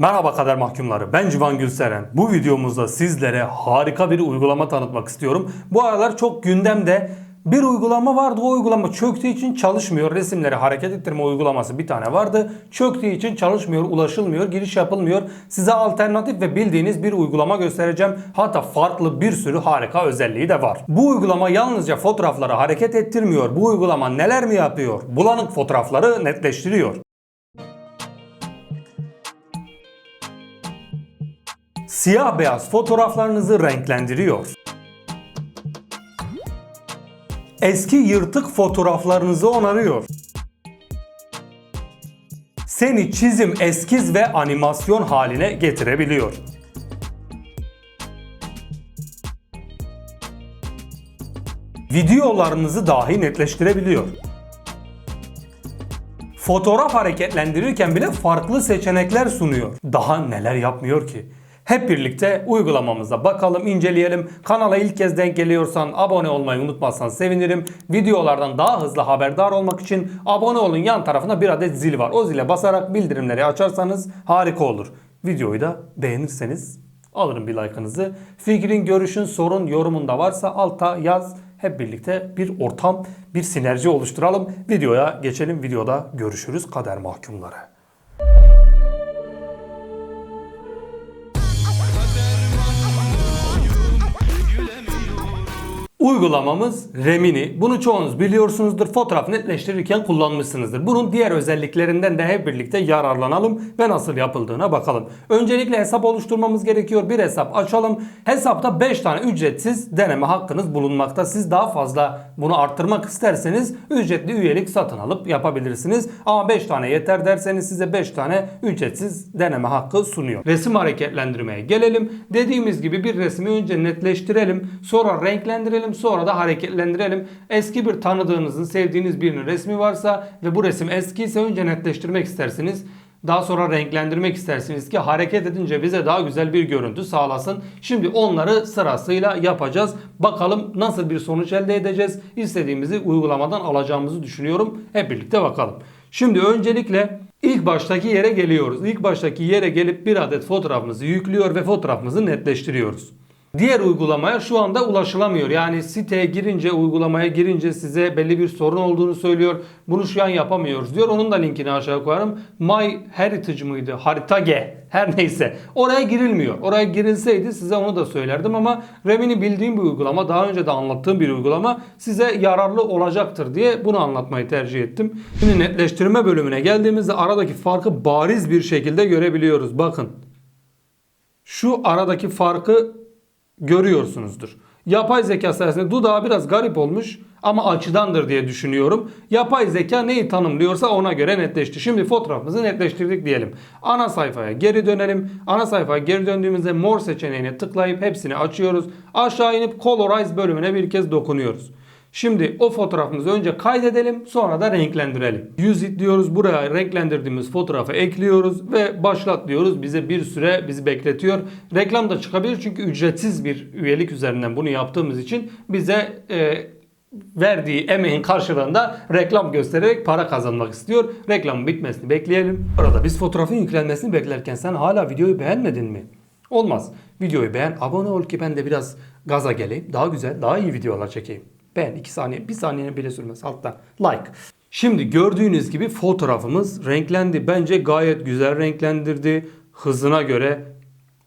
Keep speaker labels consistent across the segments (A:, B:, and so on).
A: Merhaba kader mahkumları. Ben Civan Gülseren. Bu videomuzda sizlere harika bir uygulama tanıtmak istiyorum. Bu aralar çok gündemde bir uygulama vardı. O uygulama çöktüğü için çalışmıyor. Resimleri hareket ettirme uygulaması bir tane vardı. Çöktüğü için çalışmıyor, ulaşılmıyor, giriş yapılmıyor. Size alternatif ve bildiğiniz bir uygulama göstereceğim. Hatta farklı bir sürü harika özelliği de var. Bu uygulama yalnızca fotoğrafları hareket ettirmiyor. Bu uygulama neler mi yapıyor? Bulanık fotoğrafları netleştiriyor. Siyah beyaz fotoğraflarınızı renklendiriyor. Eski yırtık fotoğraflarınızı onarıyor. Seni çizim, eskiz ve animasyon haline getirebiliyor. Videolarınızı dahi netleştirebiliyor. Fotoğraf hareketlendirirken bile farklı seçenekler sunuyor. Daha neler yapmıyor ki? Hep birlikte uygulamamıza bakalım, inceleyelim. Kanala ilk kez denk geliyorsan abone olmayı unutmazsan sevinirim. Videolardan daha hızlı haberdar olmak için abone olun. Yan tarafında bir adet zil var. O zile basarak bildirimleri açarsanız harika olur. Videoyu da beğenirseniz alırım bir like'ınızı. Fikrin, görüşün, sorun, yorumun da varsa alta yaz. Hep birlikte bir ortam, bir sinerji oluşturalım. Videoya geçelim. Videoda görüşürüz kader mahkumları. Uygulamamız Remini. Bunu çoğunuz biliyorsunuzdur. Fotoğraf netleştirirken kullanmışsınızdır. Bunun diğer özelliklerinden de hep birlikte yararlanalım ve nasıl yapıldığına bakalım. Öncelikle hesap oluşturmamız gerekiyor. Bir hesap açalım. Hesapta 5 tane ücretsiz deneme hakkınız bulunmakta. Siz daha fazla bunu arttırmak isterseniz ücretli üyelik satın alıp yapabilirsiniz. Ama 5 tane yeter derseniz size 5 tane ücretsiz deneme hakkı sunuyor. Resim hareketlendirmeye gelelim. Dediğimiz gibi bir resmi önce netleştirelim. Sonra renklendirelim. Sonra da hareketlendirelim. Eski bir tanıdığınızın, sevdiğiniz birinin resmi varsa ve bu resim eski ise önce netleştirmek istersiniz. Daha sonra renklendirmek istersiniz ki hareket edince bize daha güzel bir görüntü sağlasın. Şimdi onları sırasıyla yapacağız. Bakalım nasıl bir sonuç elde edeceğiz. İstediğimizi uygulamadan alacağımızı düşünüyorum. Hep birlikte bakalım. Şimdi öncelikle ilk baştaki yere geliyoruz. İlk baştaki yere gelip bir adet fotoğrafımızı yüklüyor ve fotoğrafımızı netleştiriyoruz. Diğer uygulamaya şu anda ulaşılamıyor. Yani siteye girince, uygulamaya girince size belli bir sorun olduğunu söylüyor. Bunu şu an yapamıyoruz diyor. Onun da linkini aşağı koyarım. My Heritage mıydı? Haritage. Her neyse. Oraya girilmiyor. Oraya girilseydi size onu da söylerdim ama Remini bildiğim bir uygulama. Daha önce de anlattığım bir uygulama. Size yararlı olacaktır diye bunu anlatmayı tercih ettim. Şimdi netleştirme bölümüne geldiğimizde aradaki farkı bariz bir şekilde görebiliyoruz. Bakın. Şu aradaki farkı görüyorsunuzdur. Yapay zeka sayesinde dudağı biraz garip olmuş ama açıdandır diye düşünüyorum. Yapay zeka neyi tanımlıyorsa ona göre netleşti. Şimdi fotoğrafımızı netleştirdik diyelim. Ana sayfaya geri dönelim. Ana sayfaya geri döndüğümüzde mor seçeneğine tıklayıp hepsini açıyoruz. Aşağı inip Colorize bölümüne bir kez dokunuyoruz. Şimdi o fotoğrafımızı önce kaydedelim sonra da renklendirelim. Use diyoruz buraya renklendirdiğimiz fotoğrafı ekliyoruz ve başlat diyoruz. Bize bir süre bizi bekletiyor. Reklam da çıkabilir çünkü ücretsiz bir üyelik üzerinden bunu yaptığımız için bize e, verdiği emeğin karşılığında reklam göstererek para kazanmak istiyor. Reklamın bitmesini bekleyelim. Arada biz fotoğrafın yüklenmesini beklerken sen hala videoyu beğenmedin mi? Olmaz. Videoyu beğen, abone ol ki ben de biraz gaza geleyim. Daha güzel, daha iyi videolar çekeyim. Beğen 2 saniye, 1 saniye bile sürmez altta. Like. Şimdi gördüğünüz gibi fotoğrafımız renklendi. Bence gayet güzel renklendirdi. Hızına göre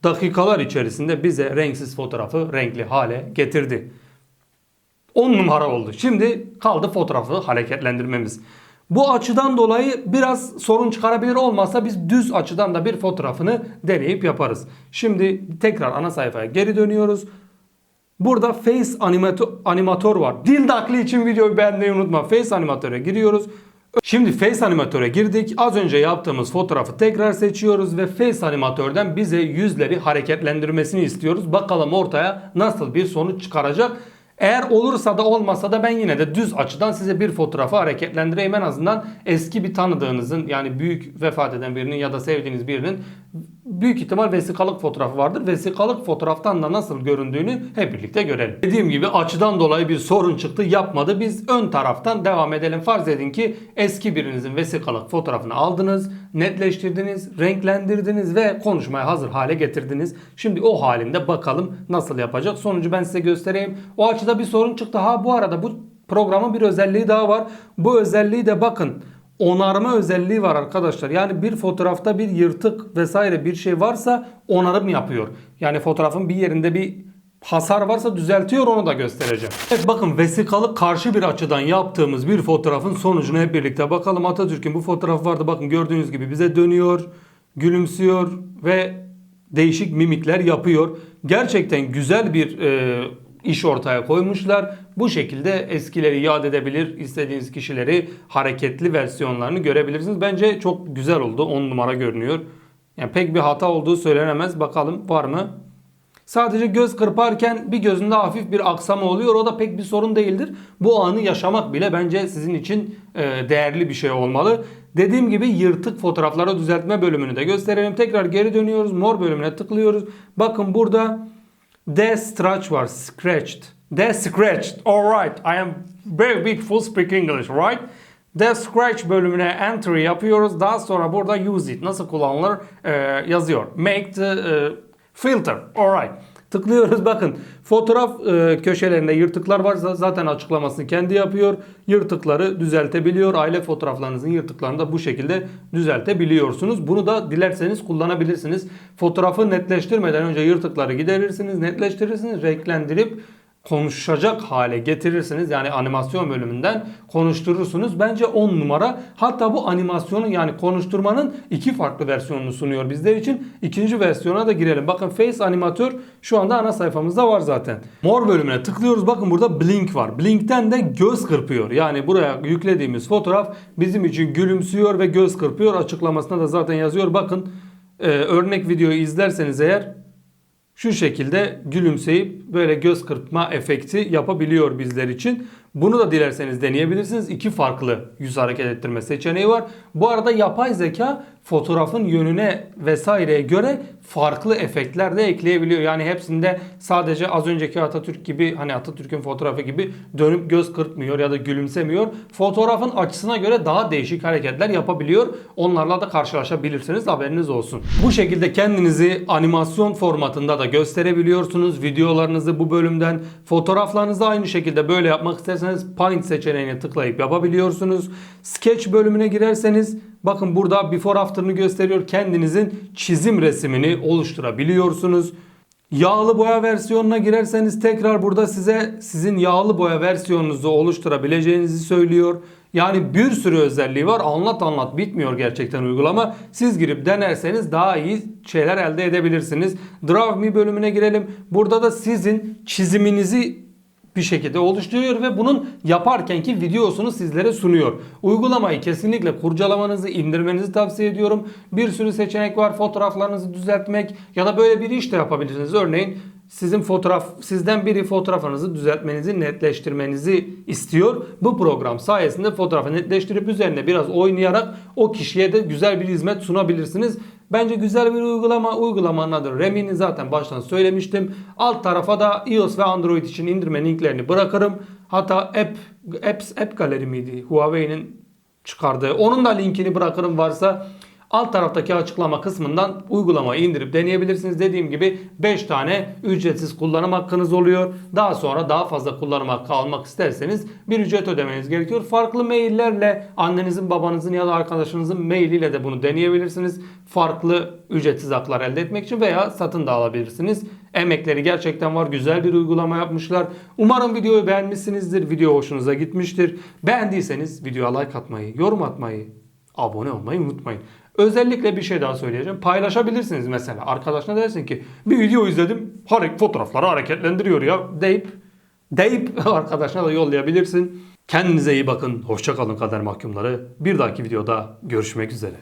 A: dakikalar içerisinde bize renksiz fotoğrafı renkli hale getirdi. 10 numara oldu. Şimdi kaldı fotoğrafı hareketlendirmemiz. Bu açıdan dolayı biraz sorun çıkarabilir olmazsa biz düz açıdan da bir fotoğrafını deneyip yaparız. Şimdi tekrar ana sayfaya geri dönüyoruz. Burada Face animatör, animatör var. Dil nakli için videoyu beğenmeyi unutma. Face animatöre giriyoruz. Şimdi Face animatöre girdik. Az önce yaptığımız fotoğrafı tekrar seçiyoruz ve Face animatörden bize yüzleri hareketlendirmesini istiyoruz. Bakalım ortaya nasıl bir sonuç çıkaracak. Eğer olursa da olmasa da ben yine de düz açıdan size bir fotoğrafı hareketlendireyim. En azından eski bir tanıdığınızın yani büyük vefat eden birinin ya da sevdiğiniz birinin büyük ihtimal vesikalık fotoğrafı vardır. Vesikalık fotoğraftan da nasıl göründüğünü hep birlikte görelim. Dediğim gibi açıdan dolayı bir sorun çıktı yapmadı. Biz ön taraftan devam edelim. Farz edin ki eski birinizin vesikalık fotoğrafını aldınız, netleştirdiniz, renklendirdiniz ve konuşmaya hazır hale getirdiniz. Şimdi o halinde bakalım nasıl yapacak. Sonucu ben size göstereyim. O açıda bir sorun çıktı. Ha bu arada bu programın bir özelliği daha var. Bu özelliği de bakın onarma özelliği var arkadaşlar. Yani bir fotoğrafta bir yırtık vesaire bir şey varsa onarım yapıyor. Yani fotoğrafın bir yerinde bir hasar varsa düzeltiyor onu da göstereceğim. Evet bakın vesikalık karşı bir açıdan yaptığımız bir fotoğrafın sonucuna hep birlikte bakalım. Atatürk'ün bu fotoğrafı vardı. Bakın gördüğünüz gibi bize dönüyor, gülümsüyor ve değişik mimikler yapıyor. Gerçekten güzel bir e, iş ortaya koymuşlar. Bu şekilde eskileri yad edebilir, istediğiniz kişileri hareketli versiyonlarını görebilirsiniz. Bence çok güzel oldu. 10 numara görünüyor. Yani pek bir hata olduğu söylenemez. Bakalım var mı? Sadece göz kırparken bir gözünde hafif bir aksama oluyor. O da pek bir sorun değildir. Bu anı yaşamak bile bence sizin için e, değerli bir şey olmalı. Dediğim gibi yırtık fotoğrafları düzeltme bölümünü de gösterelim. Tekrar geri dönüyoruz. Mor bölümüne tıklıyoruz. Bakın burada The stretch var. Scratched. The scratched. Alright. I am very big full speak English. Right? The scratch bölümüne enter yapıyoruz. Daha sonra burada use it. Nasıl kullanılır e, yazıyor. Make the e, filter. Alright. Tıklıyoruz bakın. Fotoğraf e, köşelerinde yırtıklar var. Z- Zaten açıklamasını kendi yapıyor. Yırtıkları düzeltebiliyor. Aile fotoğraflarınızın yırtıklarını da bu şekilde düzeltebiliyorsunuz. Bunu da dilerseniz kullanabilirsiniz. Fotoğrafı netleştirmeden önce yırtıkları giderirsiniz, netleştirirsiniz, renklendirip konuşacak hale getirirsiniz. Yani animasyon bölümünden konuşturursunuz. Bence 10 numara. Hatta bu animasyonun yani konuşturmanın iki farklı versiyonunu sunuyor bizler için. İkinci versiyona da girelim. Bakın Face Animatör şu anda ana sayfamızda var zaten. Mor bölümüne tıklıyoruz. Bakın burada Blink var. Blink'ten de göz kırpıyor. Yani buraya yüklediğimiz fotoğraf bizim için gülümsüyor ve göz kırpıyor. Açıklamasında da zaten yazıyor. Bakın e, örnek videoyu izlerseniz eğer şu şekilde gülümseyip böyle göz kırpma efekti yapabiliyor bizler için. Bunu da dilerseniz deneyebilirsiniz. İki farklı yüz hareket ettirme seçeneği var. Bu arada yapay zeka fotoğrafın yönüne vesaireye göre farklı efektler de ekleyebiliyor. Yani hepsinde sadece az önceki Atatürk gibi hani Atatürk'ün fotoğrafı gibi dönüp göz kırpmıyor ya da gülümsemiyor. Fotoğrafın açısına göre daha değişik hareketler yapabiliyor. Onlarla da karşılaşabilirsiniz haberiniz olsun. Bu şekilde kendinizi animasyon formatında da gösterebiliyorsunuz. Videolarınızı bu bölümden fotoğraflarınızı aynı şekilde böyle yapmak isterseniz Paint seçeneğine tıklayıp yapabiliyorsunuz. Sketch bölümüne girerseniz bakın burada before after'ını gösteriyor. Kendinizin çizim resmini oluşturabiliyorsunuz. Yağlı boya versiyonuna girerseniz tekrar burada size sizin yağlı boya versiyonunuzu oluşturabileceğinizi söylüyor. Yani bir sürü özelliği var. Anlat anlat bitmiyor gerçekten uygulama. Siz girip denerseniz daha iyi şeyler elde edebilirsiniz. Draw Me bölümüne girelim. Burada da sizin çiziminizi bir şekilde oluşturuyor ve bunun yaparkenki videosunu sizlere sunuyor. Uygulamayı kesinlikle kurcalamanızı, indirmenizi tavsiye ediyorum. Bir sürü seçenek var. Fotoğraflarınızı düzeltmek ya da böyle bir iş de yapabilirsiniz. Örneğin sizin fotoğraf sizden biri fotoğrafınızı düzeltmenizi, netleştirmenizi istiyor. Bu program sayesinde fotoğrafı netleştirip üzerine biraz oynayarak o kişiye de güzel bir hizmet sunabilirsiniz. Bence güzel bir uygulama. Uygulamanın adı Remini zaten baştan söylemiştim. Alt tarafa da iOS ve Android için indirme linklerini bırakırım. Hatta App Apps App Gallery miydi? Huawei'nin çıkardığı. Onun da linkini bırakırım varsa Alt taraftaki açıklama kısmından uygulamayı indirip deneyebilirsiniz. Dediğim gibi 5 tane ücretsiz kullanım hakkınız oluyor. Daha sonra daha fazla kullanım hakkı almak isterseniz bir ücret ödemeniz gerekiyor. Farklı maillerle annenizin, babanızın ya da arkadaşınızın mailiyle de bunu deneyebilirsiniz. Farklı ücretsiz haklar elde etmek için veya satın da alabilirsiniz. Emekleri gerçekten var. Güzel bir uygulama yapmışlar. Umarım videoyu beğenmişsinizdir. Video hoşunuza gitmiştir. Beğendiyseniz videoya like atmayı, yorum atmayı, abone olmayı unutmayın. Özellikle bir şey daha söyleyeceğim. Paylaşabilirsiniz mesela. Arkadaşına dersin ki bir video izledim. Hareket fotoğrafları hareketlendiriyor ya deyip deyip arkadaşına da yollayabilirsin. Kendinize iyi bakın. Hoşçakalın kader mahkumları. Bir dahaki videoda görüşmek üzere.